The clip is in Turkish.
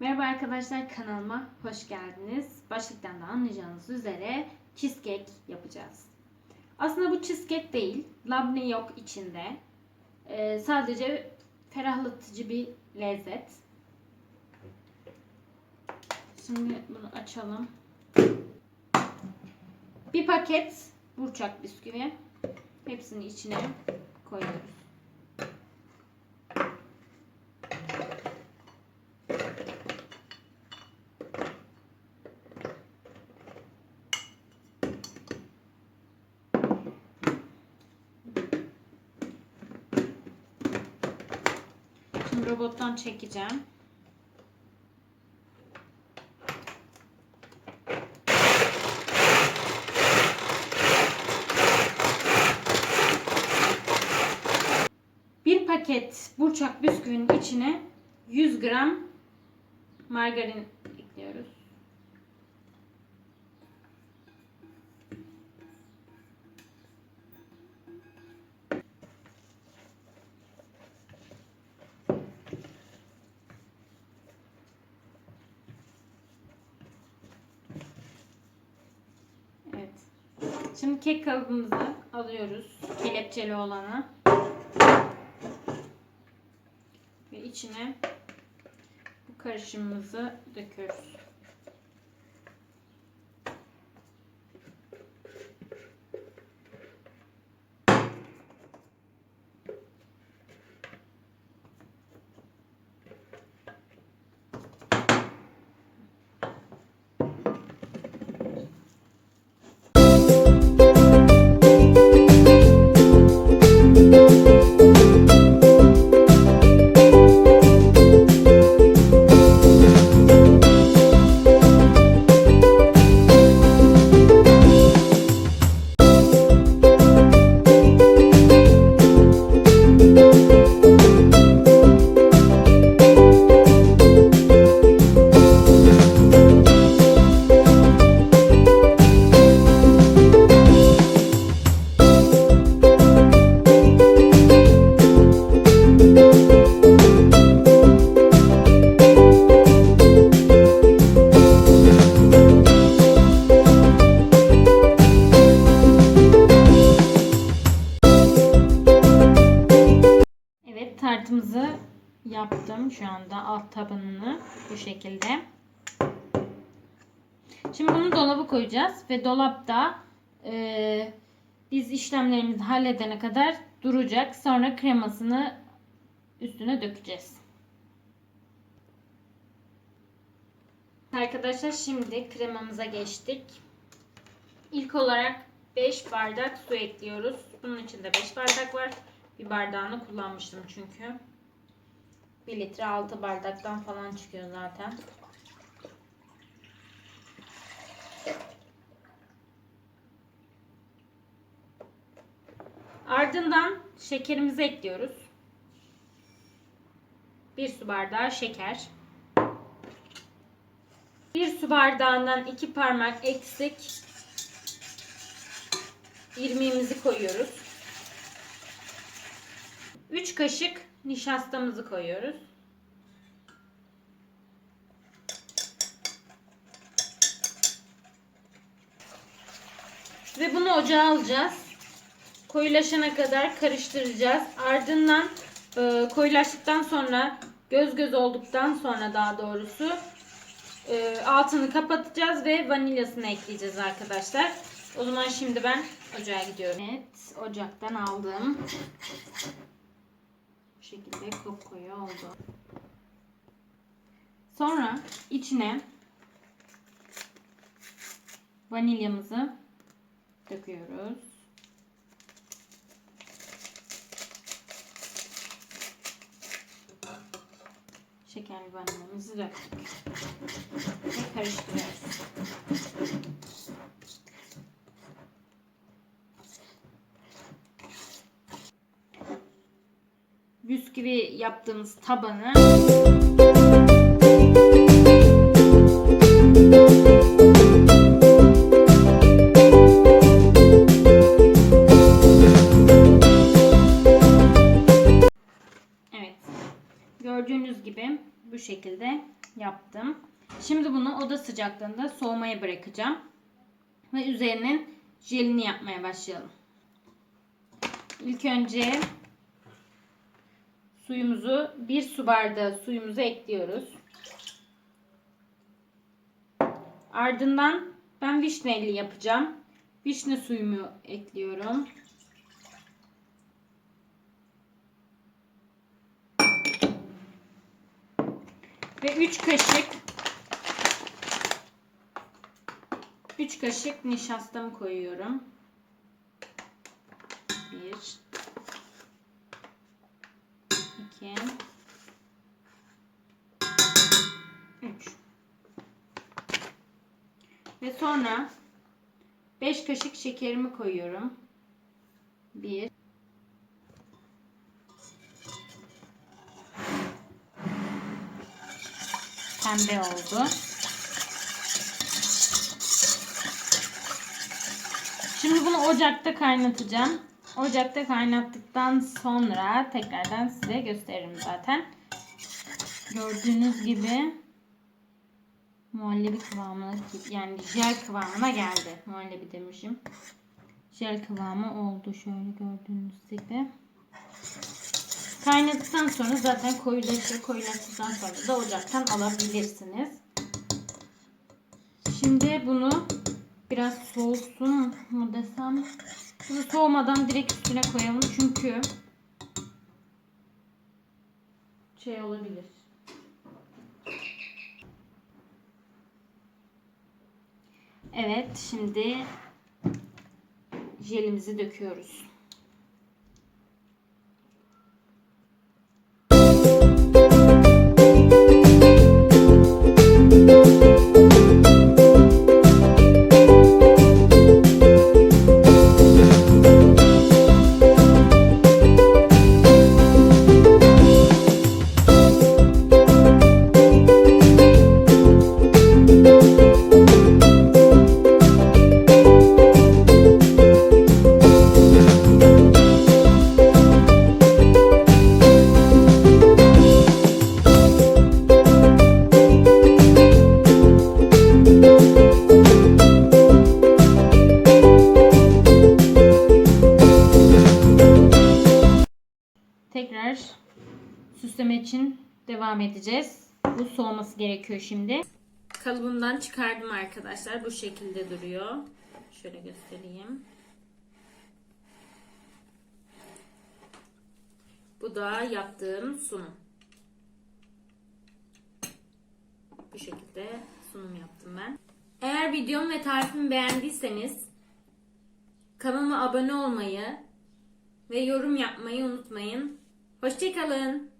Merhaba arkadaşlar kanalıma hoş geldiniz. Başlıktan da anlayacağınız üzere cheesecake yapacağız. Aslında bu cheesecake değil. Labne yok içinde. Ee, sadece ferahlatıcı bir lezzet. Şimdi bunu açalım. Bir paket burçak bisküvi. Hepsini içine koyuyoruz. Robottan çekeceğim. Bir paket burçak bisküvinin içine 100 gram margarin ekliyoruz. Şimdi kek kalıbımızı alıyoruz. Kelepçeli olanı. Ve içine bu karışımımızı döküyoruz. Yaptım şu anda alt tabanını bu şekilde. Şimdi bunu dolaba koyacağız ve dolapta e, biz işlemlerimizi halledene kadar duracak. Sonra kremasını üstüne dökeceğiz. Arkadaşlar şimdi kremamıza geçtik. İlk olarak 5 bardak su ekliyoruz. Bunun içinde 5 bardak var. Bir bardağını kullanmıştım çünkü. 1 litre 6 bardaktan falan çıkıyor zaten. Ardından şekerimizi ekliyoruz. 1 su bardağı şeker. 1 su bardağından 2 parmak eksik irmiğimizi koyuyoruz. 3 kaşık nişastamızı koyuyoruz. Ve bunu ocağa alacağız. Koyulaşana kadar karıştıracağız. Ardından e, koyulaştıktan sonra göz göz olduktan sonra daha doğrusu e, altını kapatacağız ve vanilyasını ekleyeceğiz arkadaşlar. O zaman şimdi ben ocağa gidiyorum. Evet, ocaktan aldım. Şekilde kokuyu oldu. Sonra içine vanilyamızı döküyoruz. Şekerli vanilyamızı döktük. Ve karıştırıyoruz. Bisküvi yaptığımız tabanı Evet. Gördüğünüz gibi Bu şekilde yaptım. Şimdi bunu oda sıcaklığında soğumaya bırakacağım. Ve üzerinin jelini yapmaya başlayalım. İlk önce suyumuzu bir su bardağı suyumuzu ekliyoruz. Ardından ben vişneli yapacağım. Vişne suyumu ekliyorum. Ve 3 kaşık 3 kaşık nişastamı koyuyorum. 1 2 3 Ve sonra 5 kaşık şekerimi koyuyorum. 1 Pembe oldu. Şimdi bunu ocakta kaynatacağım. Ocakta kaynattıktan sonra tekrardan size gösteririm zaten. Gördüğünüz gibi muhallebi kıvamına yani jel kıvamına geldi. Muhallebi demişim. Jel kıvamı oldu şöyle gördüğünüz gibi. Kaynadıktan sonra zaten koyulaşır. Koyulaştıktan sonra da ocaktan alabilirsiniz. Şimdi bunu biraz soğusun mu desem. Bunu soğumadan direkt üstüne koyalım çünkü şey olabilir. Evet şimdi jelimizi döküyoruz. Süsleme için devam edeceğiz. Bu soğuması gerekiyor şimdi. Kalıbımdan çıkardım arkadaşlar. Bu şekilde duruyor. Şöyle göstereyim. Bu da yaptığım sunum. Bu şekilde sunum yaptım ben. Eğer videomu ve tarifimi beğendiyseniz kanalıma abone olmayı ve yorum yapmayı unutmayın. Hoşçakalın.